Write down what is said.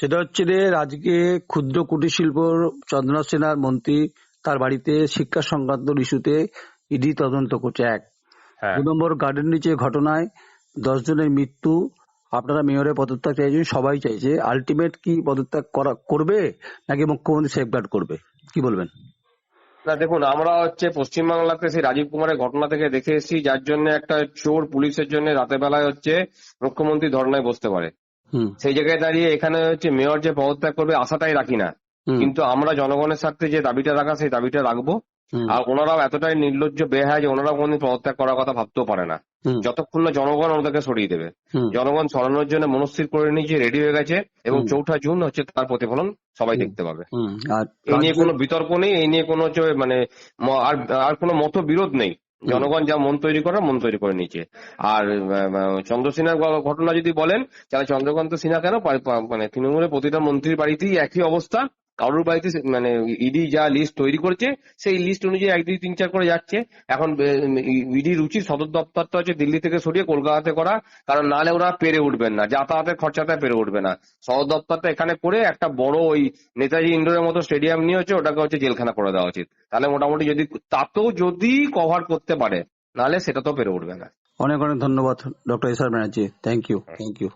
সেটা হচ্ছে যে আজকে ক্ষুদ্র কুটির শিল্প চন্দ্রনাথ সিনহার মন্ত্রী তার বাড়িতে শিক্ষা সংক্রান্ত ইস্যুতে ইডি তদন্ত করছে এক। হ্যাঁ। দু নম্বর গার্ডেন নিচে ঘটনায় দশ জনের মৃত্যু। আপনারা মেয়রের পদত্যাগ চাইছেন সবাই চাইছে। আলটিমেট কি পদত্যাগ করা করবে নাকি মুখ্যমন্ত্রী সেফগার্ড করবে? কি বলবেন? না দেখুন আমরা হচ্ছে পশ্চিমবাংলাতে সেই রাজীব কুমারের ঘটনা থেকে দেখে এসেছি যার জন্য একটা চোর পুলিশের জন্য রাতের বেলায় হচ্ছে মুখ্যমন্ত্রী ধর্নায় বসতে পারে। সেই জায়গায় দাঁড়িয়ে এখানে হচ্ছে মেয়র যে পদত্যাগ করবে আশাটাই রাখি না। কিন্তু আমরা জনগণের স্বার্থে যে দাবিটা রাখা সেই দাবিটা রাখব। আর ওনারাও এতটাই নির্লজ্জ বেহায় যে ওনারা কোনদিন পদত্যাগ করার কথা ভাবতেও পারে না। যতক্ষণ না জনগণ ওদেরকে সরিয়ে দেবে। জনগণ সরানোর জন্য মনস্থির করে নিয়েছে রেডি হয়ে গেছে এবং চৌঠা জুন হচ্ছে তার প্রতিফলন সবাই দেখতে পাবে। এই নিয়ে কোনো বিতর্ক নেই এই নিয়ে কোনো হচ্ছে মানে আর আর কোনো মত বিরোধ নেই। জনগণ যা মন তৈরি করে, মন তৈরি করে নিচ্ছে। আর চন্দ্র সিনহার ঘটনা যদি বলেন, তাহলে চন্দ্রকান্ত সিনহা কেন মানে তৃণমূলের প্রতিটা মন্ত্রীর বাড়িতেই একই অবস্থা? কারোর বাড়িতে মানে ইডি যা লিস্ট তৈরি করেছে, সেই লিস্ট অনুযায়ী এক দুই তিন চার করে যাচ্ছে। এখন ইডির উচিত সদর দপ্তরটা হচ্ছে দিল্লি থেকে সরিয়ে কলকাতাতে করা, কারণ নাহলে ওরা পেরে উঠবেন না, যাতায়াতের খরচাটা পেরে উঠবে না। সদর দপ্তরটা এখানে করে একটা বড় ওই নেতাজি ইন্ডোরের মতো স্টেডিয়াম নিয়ে হচ্ছে ওটাকে হচ্ছে জেলখানা করে দেওয়া উচিত। তাহলে মোটামুটি যদি, তাতেও যদি কভার করতে পারে, নাহলে সেটা তো পেরে উঠবে না। অনেক অনেক ধন্যবাদ doctor S Banerjee. Thank you thank you